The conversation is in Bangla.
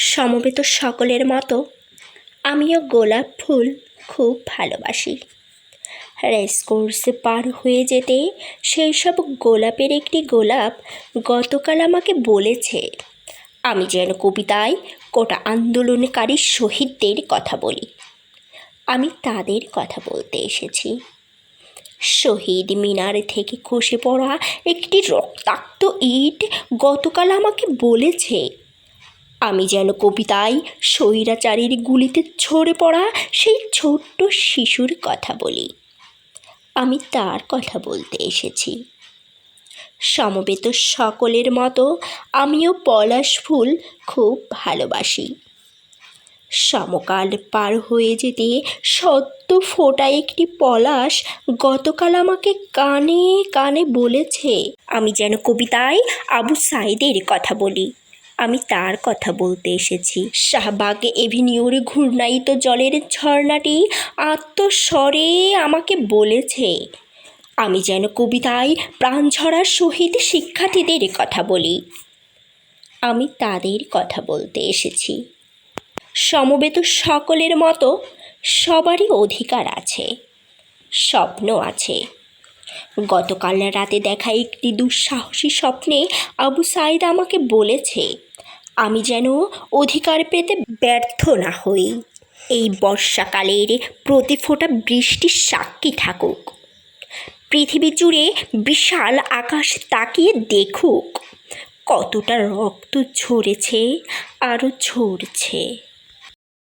সমবেত সকলের মতো আমিও গোলাপ ফুল খুব ভালোবাসি। রেস কোর্সে পার হয়ে যেতে সেই সব গোলাপের একটি গোলাপ গতকাল আমাকে বলেছে। আমি যেন কবিতায় কোটা আন্দোলনকারী শহীদদের কথা বলি। আমি তাদের কথা বলতে এসেছি। শহীদ মিনার থেকে খসে পড়া একটি রক্তাক্ত ইট গতকাল আমাকে বলেছে। আমি যেন কবিতায় স্বৈরাচারীর গুলিতে ঝরে পড়া সেই ছোট্ট শিশুর কথা বলি। আমি তার কথা বলতে এসেছি। সমবেত সকলের মতো আমিও পলাশ ফুল খুব ভালোবাসি। সমকাল পার হয়ে যেতে সত্য ফোটা একটি পলাশ গতকাল আমাকে কানে কানে বলেছে, আমি যেন কবিতায় আবু সাইদের কথা বলি। আমি তার কথা বলতে এসেছি। শাহবাগ এভিনিউর ঘূর্ণায়িত জলের ঝর্ণাটি আত্মস্বরে আমাকে বলেছে, আমি যেন কবিতায় প্রাণঝরা সহিত শিক্ষার্থীদের কথা বলি। আমি তাদের কথা বলতে এসেছি। সমবেত সকলের মতো সবারই অধিকার আছে, স্বপ্ন আছে। গতকাল রাতে দেখা একটি দুঃসাহসী স্বপ্নে আবু সাইদ আমাকে বলেছে আমি যেন অধিকার পেতে ব্যর্থ না হই। এই বর্ষাকালের প্রতি ফোঁটা বৃষ্টির সাক্ষী থাকুক। পৃথিবী জুড়ে বিশাল আকাশ তাকিয়ে দেখুক, কতটা রক্ত ঝরেছে আরও ঝরছে।